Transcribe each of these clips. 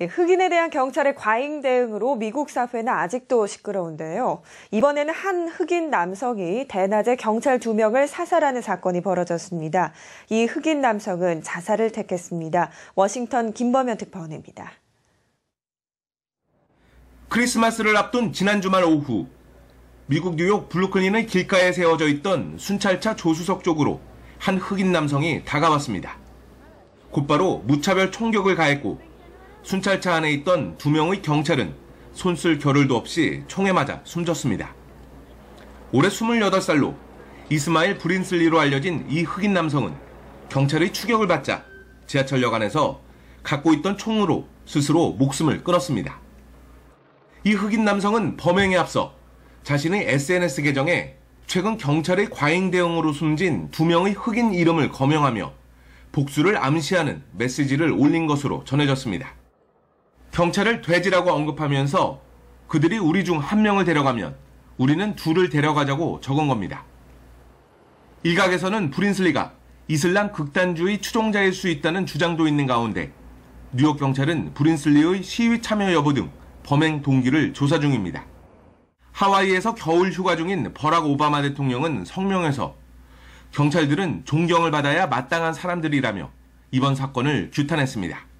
흑인에 대한 경찰의 과잉 대응으로 미국 사회는 아직도 시끄러운데요. 이번에는 한 흑인 남성이 대낮에 경찰 두 명을 사살하는 사건이 벌어졌습니다. 이 흑인 남성은 자살을 택했습니다. 워싱턴 김범현 특파원입니다. 크리스마스를 앞둔 지난 주말 오후 미국 뉴욕 블루클린의 길가에 세워져 있던 순찰차 조수석 쪽으로 한 흑인 남성이 다가왔습니다. 곧바로 무차별 총격을 가했고 순찰차 안에 있던 두 명의 경찰은 손쓸 겨를도 없이 총에 맞아 숨졌습니다. 올해 28살로 이스마일 브린슬리로 알려진 이 흑인 남성은 경찰의 추격을 받자 지하철역 안에서 갖고 있던 총으로 스스로 목숨을 끊었습니다. 이 흑인 남성은 범행에 앞서 자신의 SNS 계정에 최근 경찰의 과잉 대응으로 숨진 두 명의 흑인 이름을 거명하며 복수를 암시하는 메시지를 올린 것으로 전해졌습니다. 경찰을 돼지라고 언급하면서 그들이 우리 중 한 명을 데려가면 우리는 둘을 데려가자고 적은 겁니다. 일각에서는 브린슬리가 이슬람 극단주의 추종자일 수 있다는 주장도 있는 가운데 뉴욕 경찰은 브린슬리의 시위 참여 여부 등 범행 동기를 조사 중입니다. 하와이에서 겨울 휴가 중인 버락 오바마 대통령은 성명에서 경찰들은 존경을 받아야 마땅한 사람들이라며 이번 사건을 규탄했습니다.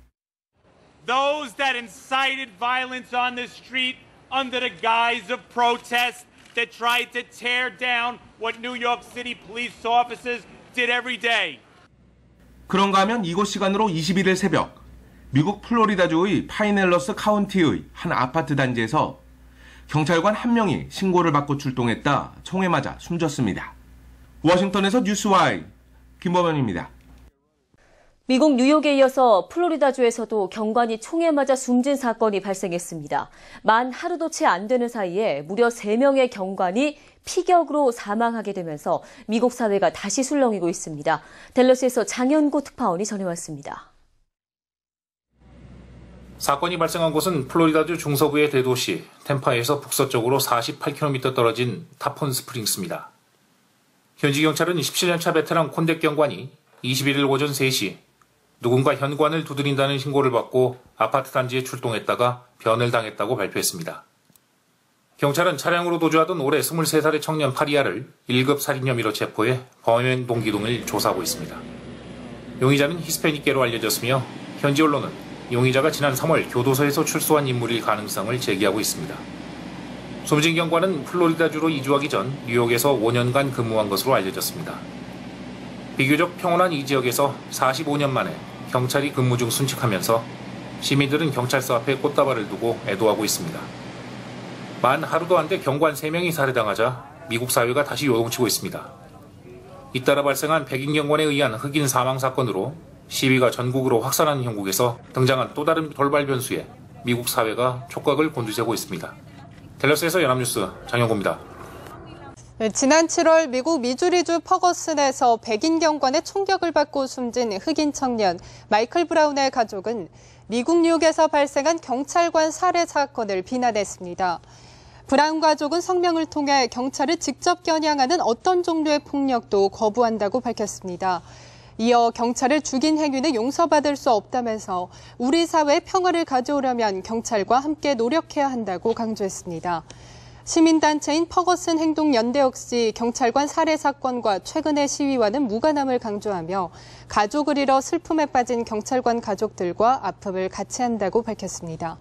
Those that incited violence on the street under the guise of protest that tried to tear down what New York City police officers did every day. 그런가 하면 이곳 시간으로 21일 새벽 미국 플로리다주의 파이넬러스 카운티의 한 아파트 단지에서 경찰관 한 명이 신고를 받고 출동했다 총에 맞아 숨졌습니다. 워싱턴에서 뉴스와이 김범현입니다. 미국 뉴욕에 이어서 플로리다주에서도 경관이 총에 맞아 숨진 사건이 발생했습니다. 만 하루도 채 안 되는 사이에 무려 3명의 경관이 피격으로 사망하게 되면서 미국 사회가 다시 술렁이고 있습니다. 델러스에서 장현고 특파원이 전해왔습니다. 사건이 발생한 곳은 플로리다주 중서부의 대도시 템파에서 북서쪽으로 48km 떨어진 타폰 스프링스입니다. 현지 경찰은 17년차 베테랑 콘덱 경관이 21일 오전 3시 누군가 현관을 두드린다는 신고를 받고 아파트 단지에 출동했다가 변을 당했다고 발표했습니다. 경찰은 차량으로 도주하던 올해 23살의 청년 파리아를 1급 살인 혐의로 체포해 범행 동기 등을 조사하고 있습니다. 용의자는 히스패닉계로 알려졌으며 현지 언론은 용의자가 지난 3월 교도소에서 출소한 인물일 가능성을 제기하고 있습니다. 숨진 경관은 플로리다주로 이주하기 전 뉴욕에서 5년간 근무한 것으로 알려졌습니다. 비교적 평온한 이 지역에서 45년 만에 경찰이 근무 중 순직하면서 시민들은 경찰서 앞에 꽃다발을 두고 애도하고 있습니다. 만 하루도 안 돼 경관 3명이 살해당하자 미국 사회가 다시 요동치고 있습니다. 잇따라 발생한 백인 경관에 의한 흑인 사망 사건으로 시위가 전국으로 확산하는 형국에서 등장한 또 다른 돌발 변수에 미국 사회가 촉각을 곤두세우고 있습니다. 델러스에서 연합뉴스 장영고입니다. 네, 지난 7월 미국 미주리주 퍼거슨에서 백인 경관의 총격을 받고 숨진 흑인 청년 마이클 브라운의 가족은 미국 뉴욕에서 발생한 경찰관 살해 사건을 비난했습니다. 브라운 가족은 성명을 통해 경찰을 직접 겨냥하는 어떤 종류의 폭력도 거부한다고 밝혔습니다. 이어 경찰을 죽인 행위는 용서받을 수 없다면서 우리 사회의 평화를 가져오려면 경찰과 함께 노력해야 한다고 강조했습니다. 시민단체인 퍼거슨 행동연대 역시 경찰관 살해 사건과 최근의 시위와는 무관함을 강조하며 가족을 잃어 슬픔에 빠진 경찰관 가족들과 아픔을 같이 한다고 밝혔습니다.